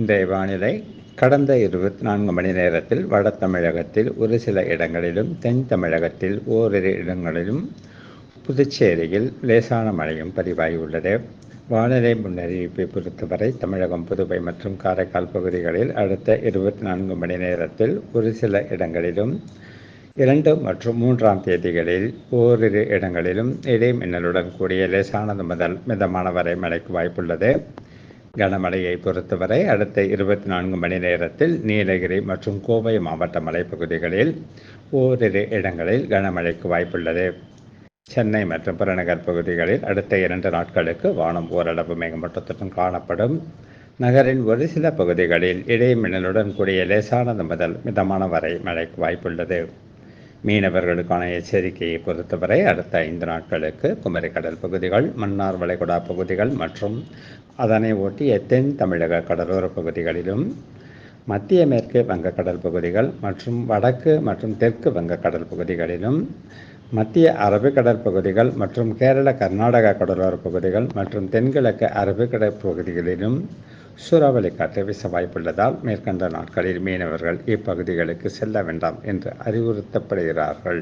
இன்றைய வானிலை கடந்த இருபத்தி நான்கு மணி நேரத்தில் வட தமிழகத்தில் ஒரு சில இடங்களிலும் தென் தமிழகத்தில் ஓரிரு இடங்களிலும் புதுச்சேரியில் லேசான மழையும் பதிவாகியுள்ளது. வானிலை முன்னறிவிப்பை பொறுத்தவரை தமிழகம் புதுவை மற்றும் காரைக்கால் பகுதிகளில் அடுத்த இருபத்தி நான்கு மணி நேரத்தில் ஒரு சில இடங்களிலும் இரண்டு மற்றும் மூன்றாம் தேதிகளில் ஓரிரு இடங்களிலும் இடை மின்னலுடன் கூடிய லேசானது முதல் மிதமான வரை மழைக்கு வாய்ப்புள்ளது. கனமழையை பொறுத்தவரை அடுத்த இருபத்தி நான்கு மணி நேரத்தில் நீலகிரி மற்றும் கோவை மாவட்ட மலைப்பகுதிகளில் ஓரிரு இடங்களில் கனமழைக்கு வாய்ப்புள்ளது. சென்னை மற்றும் புறநகர் பகுதிகளில் அடுத்த இரண்டு நாட்களுக்கு வானம் ஓரளவு மேகமூட்டத்துடன் காணப்படும். நகரின் ஒரு சில பகுதிகளில் இடைமின்னலுடன் கூடிய லேசானது முதல் மிதமான வரை மழைக்கு வாய்ப்புள்ளது. மீனவர்களுக்கான எச்சரிக்கையை பொறுத்தவரை அடுத்த ஐந்து நாட்களுக்கு குமரி கடல் பகுதிகள் மன்னார் வளைகுடா பகுதிகள் மற்றும் அதனை ஒட்டிய தென் தமிழக கடலோர பகுதிகளிலும் மத்திய மேற்கு வங்கக்கடல் பகுதிகள் மற்றும் வடக்கு மற்றும் தெற்கு வங்கக்கடல் பகுதிகளிலும் மத்திய அரபிக்கடல் பகுதிகள் மற்றும் கேரள கர்நாடக கடலோர பகுதிகள் மற்றும் தென்கிழக்கு அரபிக்கடல் பகுதிகளிலும் சூறாவளி காற்று வீச வாய்ப்புள்ளதால் மேற்கண்ட நாட்களில் மீனவர்கள் இப்பகுதிகளுக்கு செல்ல வேண்டாம் என்று அறிவுறுத்தப்படுகிறார்கள்.